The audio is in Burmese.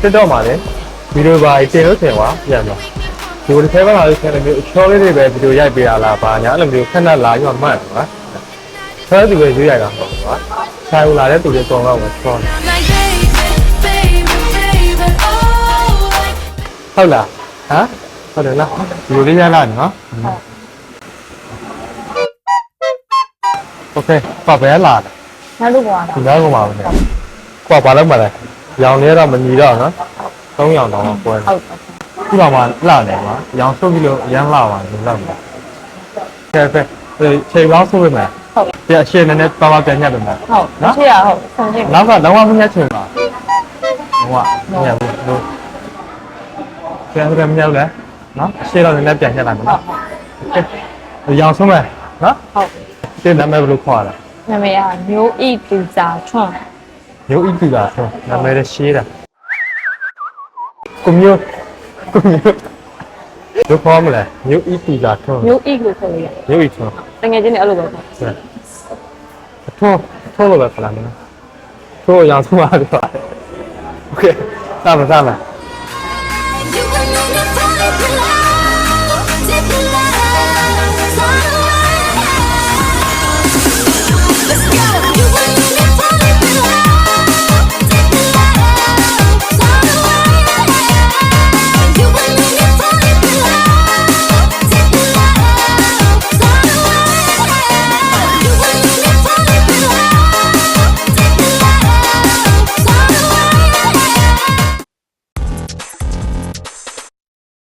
TikTok မှာလည်းဗီဒီယိုပါတင်လို့ဆင်သွားပြန်တော့ဒီလိုထဲမှာလာလို့ဆင်တယ်မျိုးအချောလေးတွေပဲဗီဒီယိုရိုက်ပေးရလားပါညာအဲ့လိုမျိုးခဏလာပြီးမှမှတ်တယ်ကွာဆဲသူပဲရွေးရိုက်တာဟုတ်ကွာဆိုင်လာတဲ့သူတွေအကုန်လုံးပဲချောတယ် like baby, baby, baby, oh, like ဟုတ်လားဟမ်ဟုတ်တယ်လားဒီလိုလေးရလာနော်โอเคပါပဲလာတယ် နောက်တစ်ပေါ် ဒီနားကမှာပဲကွာဘာလို့မလဲ ရောင်နေတော့မညီတော့နော်သုံးရောင်တော့ပွဲတယ်ဟုတ်ခုတော့မှလှတယ်ကွာရောင်ဆုပ်ပြီးလို့ရမ်းလှပါလို့လောက်တယ်ကဲကဲချိန်ပေါင်းဆုပ်ပေးမယ်ဟုတ်ပြအရှင်းနဲ့ပါပါပြန်ညက်ပေးမယ်ဟုတ်ချစ်ရဟုတ်ဆန်ကြည့်နောက်ကလုံးဝမညက်ချင်ပါဟိုကညက်ဘူးလို့ပြန်ပြန်ညက်လဲနော်အရှင်းတော့လည်းပြန်ညက်လာမယ်ဟုတ်နော်ကဲရောင်ဆုပ်မယ်နော်ဟုတ်ဒီနာမည်ဘယ်လိုခေါ်ရလဲနာမည်ကမျိုးဤသူစာထွန်း မျိုးဣတိလာဆိုနာမည်ရရှင်းတာကိုမျိုးကိုမျိုးဘယ်ခေါ်မလဲမျိုးဣတိလာထွန်း မျိုးဤလို့ခေါ်လို့ရ မျိုးဣထွန်း တကယ်ချင်းလည်းအဲ့လိုပဲပေါ့ အထုံးထုံးလို့ပဲခလာမလားထုံးရောင်ထုံးရတယ်ပါโอเคစမ်းမစမ်းမ you can make me fall in love, deep in love, far away. The sky